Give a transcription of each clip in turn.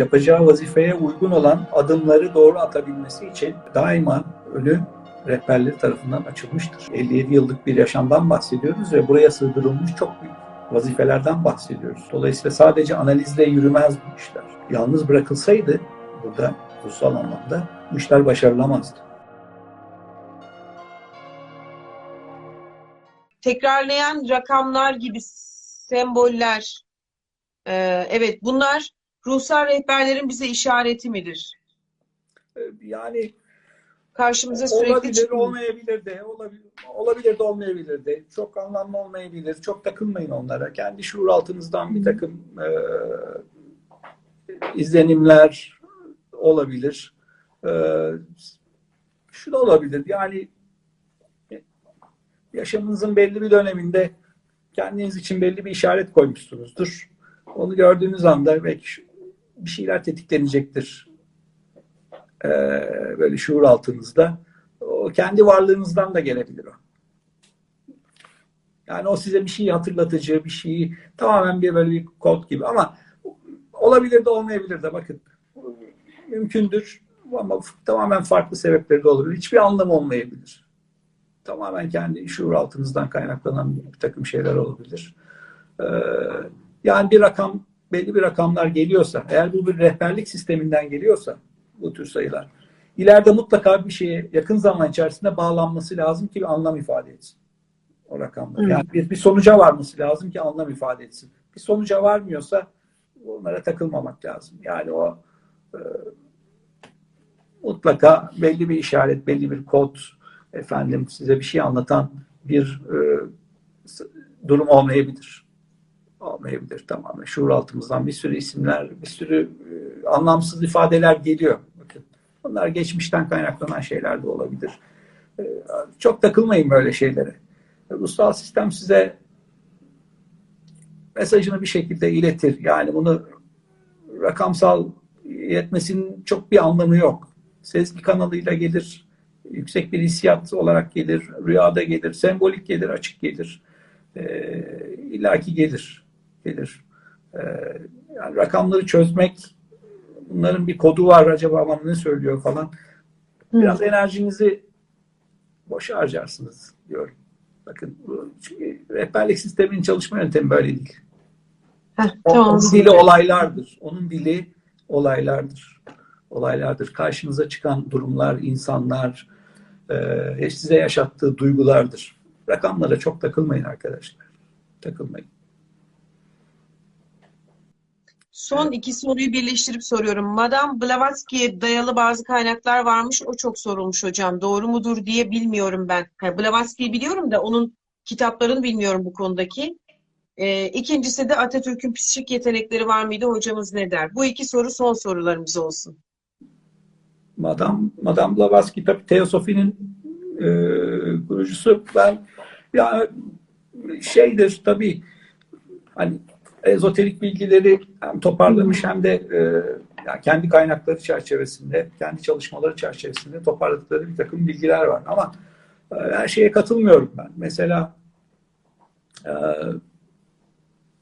yapacağı vazifeye uygun olan adımları doğru atabilmesi için daima ölü rehberleri tarafından açılmıştır. 57 yıllık bir yaşamdan bahsediyoruz ve buraya sığdırılmış çok büyük vazifelerden bahsediyoruz. Dolayısıyla sadece analizle yürümez bu işler. Yalnız bırakılsaydı burada ruhsal anlamda bu işler başarılamazdı. Tekrarlayan rakamlar gibi semboller, evet bunlar ruhsal rehberlerin bize işareti midir? Ee, Yani Karşımıza sürekli olabilir, çıkıyor. olmayabilir de, olabilir, olabilir de olmayabilir de. Çok anlamlı olmayabilir. Çok takılmayın onlara. Kendi şuur altınızdan bir takım e, izlenimler olabilir. E, şu da olabilir. Yani yaşamınızın belli bir döneminde kendiniz için belli bir işaret koymuşsunuzdur. Onu gördüğünüz anda belki bir şeyler tetiklenecektir. Ee, böyle şuur altınızda. O kendi varlığınızdan da gelebilir o. Yani o size bir şeyi hatırlatıcı, bir şeyi tamamen bir böyle bir kod gibi ama olabilir de olmayabilir de bakın. Mümkündür ama tamamen farklı sebepleri de olabilir. Hiçbir anlamı olmayabilir. Tamamen kendi şuur altınızdan kaynaklanan bir takım şeyler olabilir. Ee, yani bir rakam, belli bir rakamlar geliyorsa, eğer bu bir rehberlik sisteminden geliyorsa bu tür sayılar, ileride mutlaka bir şeye yakın zaman içerisinde bağlanması lazım ki bir anlam ifade etsin. O rakamlar. Yani bir, bir sonuca varması lazım ki anlam ifade etsin. Bir sonuca varmıyorsa onlara takılmamak lazım. Yani o e, mutlaka belli bir işaret, belli bir kod, efendim size bir şey anlatan bir e, durum olmayabilir. Olmayabilir tamamen. Şuur altımızdan bir sürü isimler, bir sürü e, anlamsız ifadeler geliyor. Bakın bunlar geçmişten kaynaklanan şeyler de olabilir. E, çok takılmayın böyle şeylere. Ruhsal sistem size mesajını bir şekilde iletir. Yani bunu rakamsal yetmesinin çok bir anlamı yok. Sezgi kanalıyla gelir, yüksek bir hissiyat olarak gelir, rüyada gelir, sembolik gelir, açık gelir. Ee, illaki gelir. Gelir. Ee, yani rakamları çözmek, bunların bir kodu var acaba bana ne söylüyor falan. Biraz enerjinizi boşa harcarsınız diyorum. Bakın çünkü rehberlik sisteminin çalışma yöntemi böyle değil. Heh, O- tamam. Onun dili olaylardır. Onun dili olaylardır. Olaylardır. Karşınıza çıkan durumlar, insanlar, e, size yaşattığı duygulardır. Rakamlara çok takılmayın arkadaşlar. Takılmayın. Son iki soruyu birleştirip soruyorum. Madame Blavatsky'ye dayalı bazı kaynaklar varmış. O çok sorulmuş hocam. Doğru mudur diye bilmiyorum ben. Ha, Blavatsky'yi biliyorum da onun kitaplarını bilmiyorum bu konudaki. Ee, ikincisi de Atatürk'ün psikik yetenekleri var mıydı? Hocamız ne der? Bu iki soru son sorularımız olsun. Madame, Madame Blavatsky tabii Teosofinin e, kurucusu. Ben ya şeydir tabii hani ezoterik bilgileri hem toparlamış hem de e, yani kendi kaynakları çerçevesinde, kendi çalışmaları çerçevesinde toparladıkları bir takım bilgiler var. Ama e, her şeye katılmıyorum ben. Mesela e,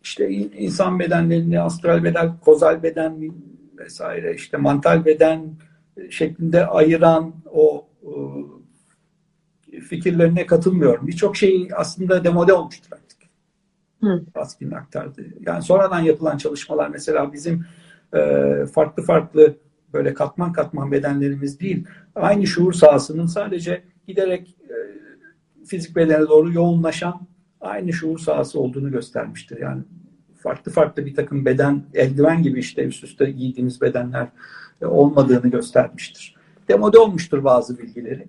işte in- insan bedenlerini, astral beden, kozal beden vesaire, işte mantal beden şeklinde ayıran o e, fikirlerine katılmıyorum. Birçok şey aslında demode olmuştur. Hı. Baskin'in aktardığı. Yani sonradan yapılan çalışmalar mesela bizim e, farklı farklı böyle katman katman bedenlerimiz değil. Aynı şuur sahasının sadece giderek e, fizik bedene doğru yoğunlaşan aynı şuur sahası olduğunu göstermiştir. Yani farklı farklı bir takım beden, eldiven gibi işte üst üste giydiğimiz bedenler e, olmadığını göstermiştir. Demode olmuştur bazı bilgileri.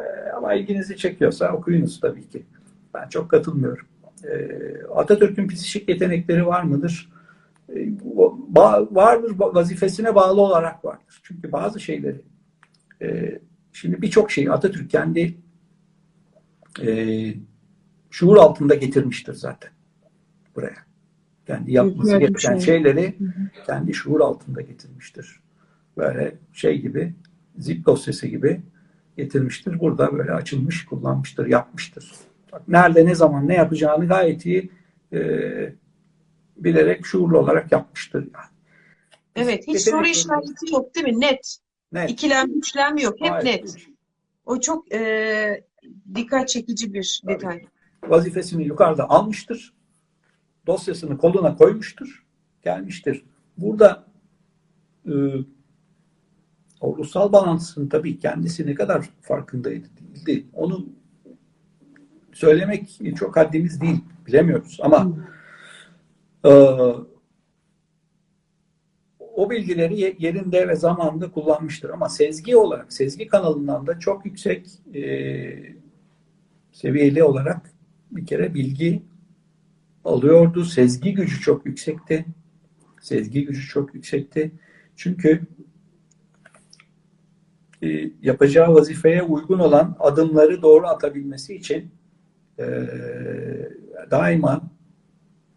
E, ama ilginizi çekiyorsa okuyunuz tabii ki. Ben çok katılmıyorum. E, Atatürk'ün psikik yetenekleri var mıdır? E, ba- vardır, vazifesine bağlı olarak vardır. Çünkü bazı şeyleri, e, şimdi birçok şeyi Atatürk kendi e, şuur altında getirmiştir zaten buraya. Kendi yapması gereken şey. şeyleri kendi şuur altında getirmiştir. Böyle şey gibi, zip dosyası gibi getirmiştir. Burada böyle açılmış, kullanmıştır, yapmıştır. Bak, nerede, ne zaman, ne yapacağını gayet iyi e, bilerek, şuurlu olarak yapmıştır. Yani. Evet, hiç Yetenek soru işareti yok değil mi? Net. Net. İkilem, üçlem yok. Hep Hayır, net. O çok e, dikkat çekici bir Tabii. detay. Vazifesini yukarıda almıştır. Dosyasını koluna koymuştur. Gelmiştir. Burada e, o ruhsal bağlantısının tabii kendisi ne kadar farkındaydı değildi. Onu söylemek çok haddimiz değil. Bilemiyoruz. Ama e, o bilgileri ye- yerinde ve zamanında kullanmıştır. Ama sezgi olarak, sezgi kanalından da çok yüksek e, seviyeli olarak bir kere bilgi alıyordu. Sezgi gücü çok yüksekti. Sezgi gücü çok yüksekti. Çünkü e, yapacağı vazifeye uygun olan adımları doğru atabilmesi için e, daima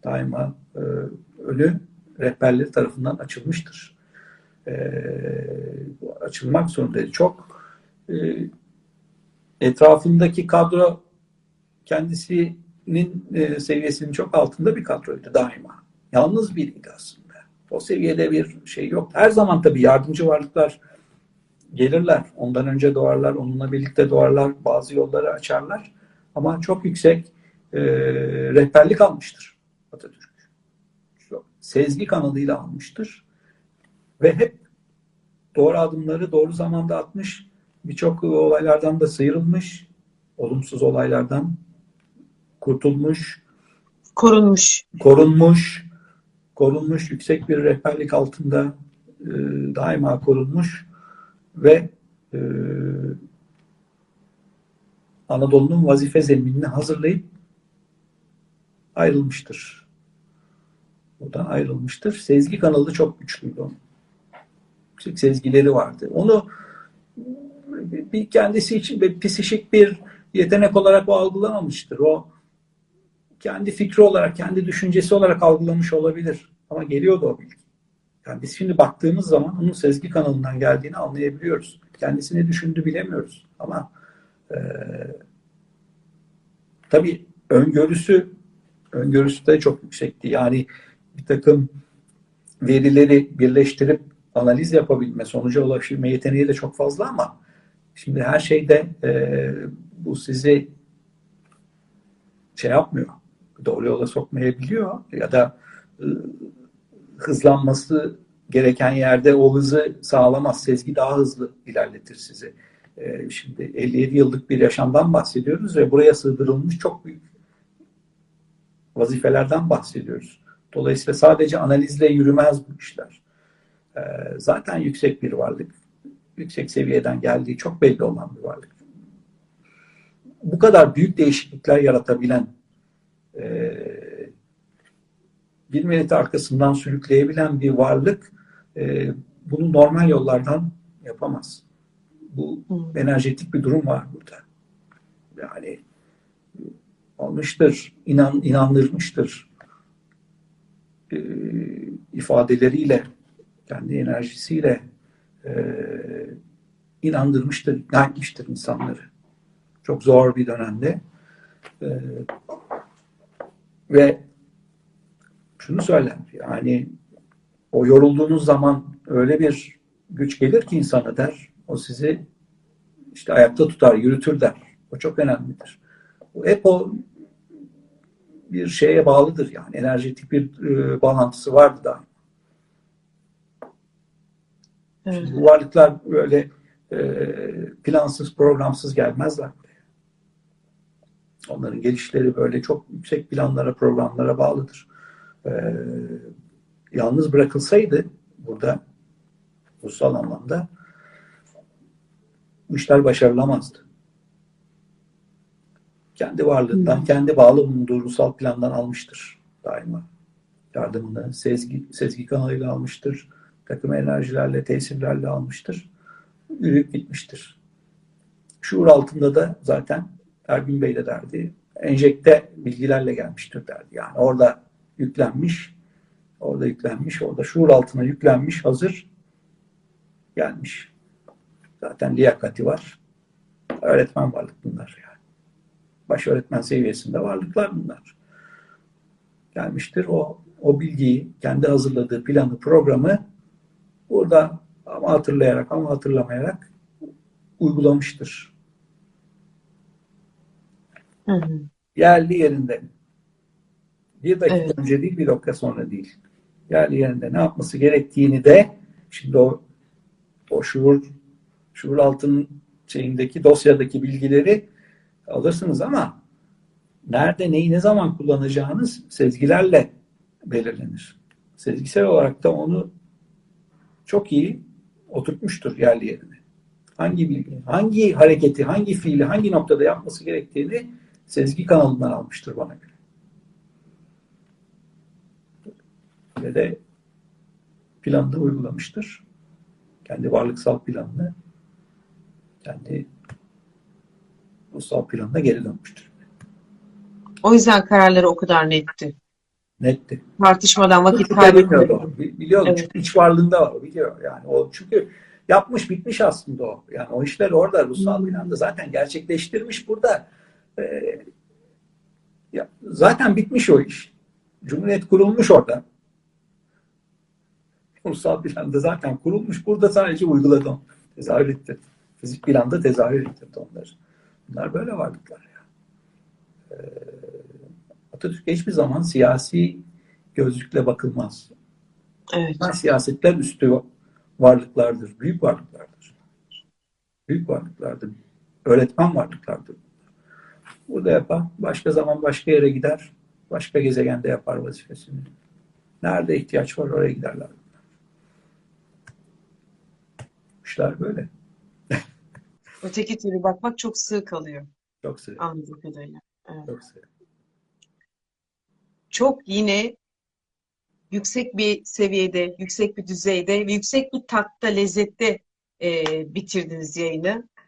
daima e, ölü rehberleri tarafından açılmıştır. E, açılmak zorundaydı. Çok e, etrafındaki kadro kendisinin e, seviyesinin çok altında bir kadroydu daima. Yalnız biriydi aslında. O seviyede bir şey yok. Her zaman tabii yardımcı varlıklar gelirler. Ondan önce doğarlar, onunla birlikte doğarlar, bazı yolları açarlar. Ama çok yüksek e, rehberlik almıştır Atatürk. Çok sezgi kanalıyla almıştır. Ve hep doğru adımları doğru zamanda atmış. Birçok olaylardan da sıyrılmış. Olumsuz olaylardan kurtulmuş, Korunmuş. korunmuş, korunmuş, yüksek bir rehberlik altında e, daima korunmuş ve e, Anadolu'nun vazife zeminini hazırlayıp ayrılmıştır. Buradan ayrılmıştır. Sezgi kanalı çok güçlüydü onun. Sezgileri vardı. Onu bir kendisi için bir psişik bir yetenek olarak o algılamamıştır. O kendi fikri olarak, kendi düşüncesi olarak algılamış olabilir. Ama geliyordu o bilgi. Yani biz şimdi baktığımız zaman onun sezgi kanalından geldiğini anlayabiliyoruz. Kendisini düşündü bilemiyoruz. Ama e, tabii öngörüsü öngörüsü de çok yüksekti. Yani bir takım verileri birleştirip analiz yapabilme, sonuca ulaşabilme yeteneği de çok fazla ama şimdi her şeyde e, bu sizi şey yapmıyor. Doğru yola sokmayabiliyor ya da e, hızlanması gereken yerde o hızı sağlamaz. Sezgi daha hızlı ilerletir sizi. E, şimdi 57 yıllık bir yaşamdan bahsediyoruz ve buraya sığdırılmış çok büyük vazifelerden bahsediyoruz. Dolayısıyla sadece analizle yürümez bu işler. E, zaten yüksek bir varlık. Yüksek seviyeden geldiği çok belli olan bir varlık. Bu kadar büyük değişiklikler yaratabilen e, bir milleti arkasından sürükleyebilen bir varlık e, bunu normal yollardan yapamaz. Hı. enerjetik bir durum var burada. Yani almıştır, inan, inandırmıştır e, ifadeleriyle, kendi enerjisiyle e, inandırmıştır, ikna insanları. Çok zor bir dönemde. E, ve şunu söyler, yani o yorulduğunuz zaman öyle bir güç gelir ki insana der, o sizi işte ayakta tutar, yürütür der. O çok önemlidir. Hep o bir şeye bağlıdır yani. Enerjetik bir e, bağlantısı vardı da. Evet. Bu varlıklar böyle e, plansız, programsız gelmezler. Onların gelişleri böyle çok yüksek planlara, programlara bağlıdır. E, yalnız bırakılsaydı burada ruhsal anlamda bu işler başarılamazdı. Kendi varlığından, Hı. kendi bağlı bulunduğu ruhsal plandan almıştır daima. Yardımını sezgi, sezgi kanalıyla almıştır. Takım enerjilerle, tesirlerle almıştır. Yürüyüp gitmiştir. Şuur altında da zaten Ergün Bey de derdi. Enjekte bilgilerle gelmiştir derdi. Yani orada yüklenmiş, orada yüklenmiş, orada şuur altına yüklenmiş, hazır gelmiş. Zaten liyakati var. Öğretmen varlık bunlar yani. Baş öğretmen seviyesinde varlıklar bunlar. Gelmiştir o o bilgiyi, kendi hazırladığı planı, programı burada ama hatırlayarak ama hatırlamayarak uygulamıştır. Hı hı. Yerli yerinde. Bir dakika Evet. önce değil, bir dakika sonra değil. Yerli yerinde ne yapması gerektiğini de şimdi o o şuur şuur altının şeyindeki dosyadaki bilgileri alırsınız ama nerede neyi ne zaman kullanacağınız sezgilerle belirlenir. Sezgisel olarak da onu çok iyi oturtmuştur yerli yerine. Hangi bilgi, hangi hareketi, hangi fiili, hangi noktada yapması gerektiğini sezgi kanalından almıştır bana göre. Ve de planını uygulamıştır. Kendi varlıksal planını, kendi ruhsal planına geri dönmüştür. O yüzden kararları o kadar netti. Netti. Tartışmadan vakit Çünkü bilmiyordu kaybetmedi. o. Bi- Biliyordu. Evet. Çünkü iç varlığında var. Biliyor yani. O çünkü yapmış bitmiş aslında o. Yani o işler orada ruhsal planda zaten gerçekleştirmiş burada. Ee, ya, zaten bitmiş o iş. Cumhuriyet kurulmuş orada. Ruhsal planda zaten kurulmuş. Burada sadece uyguladı. onu. Tezahür etti. Fizik planda tezahür ettirdi onları. Bunlar böyle varlıklar ya. Ee, Atatürk'e hiçbir zaman siyasi gözlükle bakılmaz. Evet. Bunlar siyasetler üstü varlıklardır. Büyük varlıklardır. Büyük varlıklardır. Öğretmen varlıklardır. Burada yapar. Başka zaman başka yere gider. Başka gezegende yapar vazifesini. Nerede ihtiyaç var oraya giderler. İşler böyle. Öteki türlü bakmak çok sığ kalıyor Çok seviyorum. anladığım kadarıyla. Evet. Çok seviyorum. Çok yine yüksek bir seviyede, yüksek bir düzeyde ve yüksek bir tatta, lezzette e, bitirdiniz yayını.